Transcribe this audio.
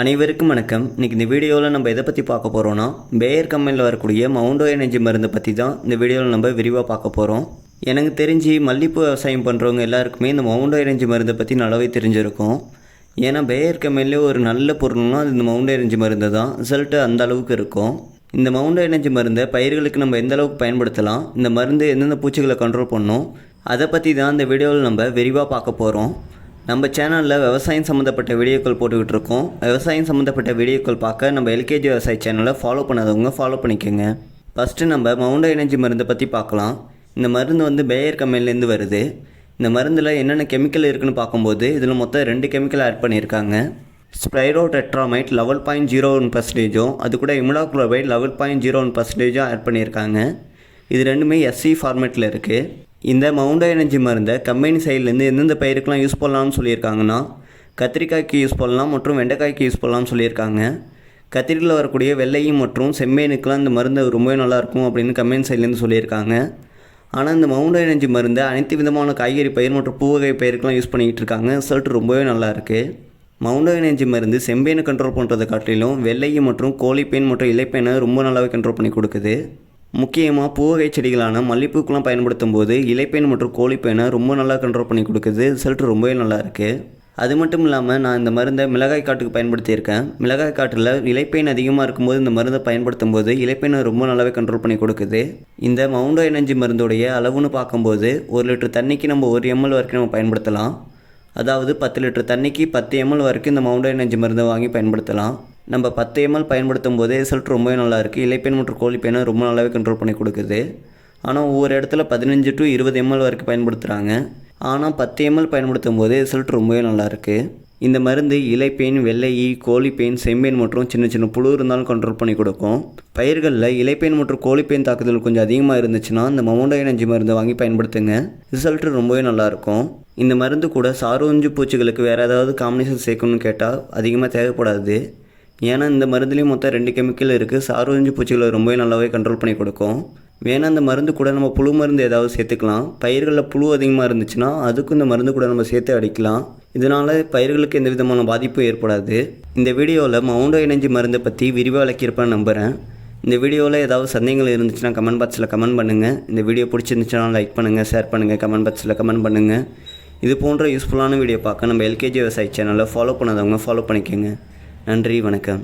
அனைவருக்கும் வணக்கம். இன்றைக்கி இந்த வீடியோவில் நம்ம எதை பற்றி பார்க்க போகிறோன்னா பேயர் கம்பெனியில் வரக்கூடிய மவுண்டோ எனர்ஜி மருந்தை பற்றி தான் இந்த வீடியோவில் நம்ம விரிவாக பார்க்க போகிறோம் எனக்கு தெரிஞ்சு மல்லிப்பூ விவசாயம் பண்ணுறவங்க எல்லாருக்குமே இந்த மவுண்டோ எனர்ஜி மருந்தை பற்றி நல்லாவே தெரிஞ்சிருக்கும். ஏன்னா பேயர் கம்பெனிலே ஒரு நல்ல பொருள்னா அது இந்த மவுண்டோ எனர்ஜி மருந்து தான். ரிசல்ட்டு அந்த அளவுக்கு இருக்கும். இந்த மவுண்டோ எனர்ஜி மருந்தை பயிர்களுக்கு நம்ம எந்த அளவுக்கு பயன்படுத்தலாம்? இந்த மருந்து எந்தெந்த பூச்சிகளை கண்ட்ரோல் பண்ணும்? அதை பற்றி தான் இந்த வீடியோவில் நம்ம விரிவாக பார்க்க போகிறோம் நம்ம சேனலில் விவசாயம் சம்மந்தப்பட்ட வீடியோக்கள் போட்டுக்கிட்டு இருக்கோம் விவசாயம் சம்மந்தப்பட்ட வீடியோக்கள் பார்க்க நம்ம எல்கேஜி விவசாய சேனலை ஃபாலோ பண்ணாதவங்க ஃபாலோ பண்ணிக்கோங்க. ஃபஸ்ட்டு நம்ம மவுண்டோ எனர்ஜி மருந்தை பற்றி பார்க்கலாம். இந்த மருந்து வந்து பேயர் கம்பெனிலேருந்து வருது. இந்த மருந்தில் என்னென்ன கெமிக்கல் இருக்குதுன்னு பார்க்கும்போது இதில் மொத்தம் ரெண்டு கெமிக்கல் ஆட் பண்ணியிருக்காங்க. Spirotetramat level point zero one பர்சன்டேஜும் அது கூட imidacloprid level point zero one பர்சன்டேஜும் add பண்ணியிருக்காங்க. இது ரெண்டுமே எஸ்சி ஃபார்மேட்டில் இருக்குது இந்த மவுண்டோ எனர்ஜி மருந்தை கம்பெனி சைட்லேருந்து எந்தெந்த பயிருக்கெலாம் யூஸ் பண்ணலாம்னு சொல்லியிருக்காங்கன்னா கத்திரிக்காய்க்கு யூஸ் பண்ணலாம் மற்றும் வெண்டைக்காய்க்கு யூஸ் பண்ணலாம்னு சொல்லியிருக்காங்க. கத்திரியில் வரக்கூடிய வெள்ளையும் மற்றும் செம்மேனுக்கெலாம் இந்த மருந்து ரொம்பவே நல்லாயிருக்கும் அப்படின்னு கம்பெனி சைட்லேருந்து சொல்லியிருக்காங்க. ஆனால் இந்த மவுண்டோ எனர்ஜி மருந்தை அனைத்து விதமான காய்கறி பயிர் மற்றும் பூவகை பயிருக்கெலாம் யூஸ் பண்ணிக்கிட்டு இருக்காங்க. ரிசல்ட் ரொம்பவே நல்லா இருக்குது மவுண்டோ எனர்ஜி மருந்து செம்பேனை கண்ட்ரோல் பண்ணுறதை காட்டிலும் வெள்ளையும் மற்றும் கோழிப்பேன் மற்றும் இலைப்பேனை ரொம்ப நல்லாவே கண்ட்ரோல் பண்ணி கொடுக்குது. முக்கியமாக பூவகை செடிகளான மல்லிப்பூக்கெலாம் பயன்படுத்தும் போது இலைப்பேன் மற்றும் கோழிப்பேனை ரொம்ப நல்லா கண்ட்ரோல் பண்ணி கொடுக்குது. ரிசல்ட் ரொம்பவே நல்லா இருக்குது அது மட்டும் இல்லாமல் நான் இந்த மருந்தை மிளகாய் காட்டுக்கு பயன்படுத்தியிருக்கேன். மிளகாய் காட்டில் இலைப்பெயின் அதிகமாக இருக்கும்போது இந்த மருந்தை பயன்படுத்தும் போது இலைப்பெயினை ரொம்ப நல்லாவே கண்ட்ரோல் பண்ணி கொடுக்குது. இந்த மவுண்டோ எனர்ஜி மருந்துடைய அளவுன்னு பார்க்கும்போது ஒரு லிட்டர் தண்ணிக்கு நம்ம ஒரு எம்எல் வரைக்கும் நம்ம பயன்படுத்தலாம். அதாவது பத்து லிட்டர் தண்ணிக்கு பத்து எம்எல் வரைக்கும் இந்த மவுண்டோ எனர்ஜி மருந்தை வாங்கி பயன்படுத்தலாம். நம்ம பத்து எம்எல் பயன்படுத்தும் போதே ரிசல்ட் ரொம்பவே நல்லா இருக்குது இலைப்பெயின் மற்றும் கோழிப்பெயினை ரொம்ப நல்லாவே கண்ட்ரோல் பண்ணி கொடுக்குது. ஆனால் ஒவ்வொரு இடத்துல பதினஞ்சு டு இருபது எம்எல் வரைக்கும் பயன்படுத்துகிறாங்க ஆனால் பத்து எம்எல் பயன்படுத்தும் போது ரிசல்ட் ரொம்பவே நல்லாயிருக்கு இந்த மருந்து இலைப்பெயின் வெள்ளையி கோழிப்பெயின் செம்பெயின் மற்றும் சின்ன சின்ன புழு இருந்தாலும் கண்ட்ரோல் பண்ணி கொடுக்கும். பயிர்களில் இலைப்பெயின் மற்றும் கோழிப்பெயின் தாக்குதல் கொஞ்சம் அதிகமாக இருந்துச்சுன்னா இந்த மவுண்டோ எனர்ஜி மருந்து வாங்கி பயன்படுத்துங்க. ரிசல்ட் ரொம்பவே நல்லாயிருக்கும் இந்த மருந்து கூட சாரோஞ்சு பூச்சிகளுக்கு வேறு ஏதாவது காம்பினேஷன் சேர்க்கணும்னு கேட்டால் அதிகமாக தேவைப்படாது. ஏன்னா இந்த மருந்துலேயும் மொத்தம் ரெண்டு கெமிக்கல் இருக்குது சாரோஞ்சு பூச்சிகளை ரொம்பவே நல்லாவே கண்ட்ரோல் பண்ணி கொடுக்கும். வேணால் அந்த மருந்து கூட நம்ம புழு மருந்து ஏதாவது சேர்த்துக்கலாம். பயிர்களில் புழு அதிகமாக இருந்துச்சுன்னா அதுக்கும் இந்த மருந்து கூட நம்ம சேர்த்து அடிக்கலாம். இதனால் பயிர்களுக்கு எந்த விதமான பாதிப்பும் ஏற்படாது. இந்த வீடியோவில் மவுண்டோ எனர்ஜி மருந்தை பற்றி விரிவாக விளக்கியிருப்பேன் நம்புகிறேன் இந்த வீடியோவில் ஏதாவது சந்தேகங்கள் இருந்துச்சுன்னா கமெண்ட் பாக்ஸில் கமெண்ட் பண்ணுங்கள் இந்த வீடியோ பிடிச்சிருந்துச்சுன்னா லைக் பண்ணுங்கள் ஷேர் பண்ணுங்கள் கமெண்ட் பாக்ஸில் கமெண்ட் பண்ணுங்கள் இது போன்ற யூஸ்ஃபுல்லான வீடியோ பார்க்க நம்ம எல்கேஜி விவசாய சேனலை ஃபாலோ பண்ணாதவங்க ஃபாலோ பண்ணிக்கோங்க. நன்றி வணக்கம்.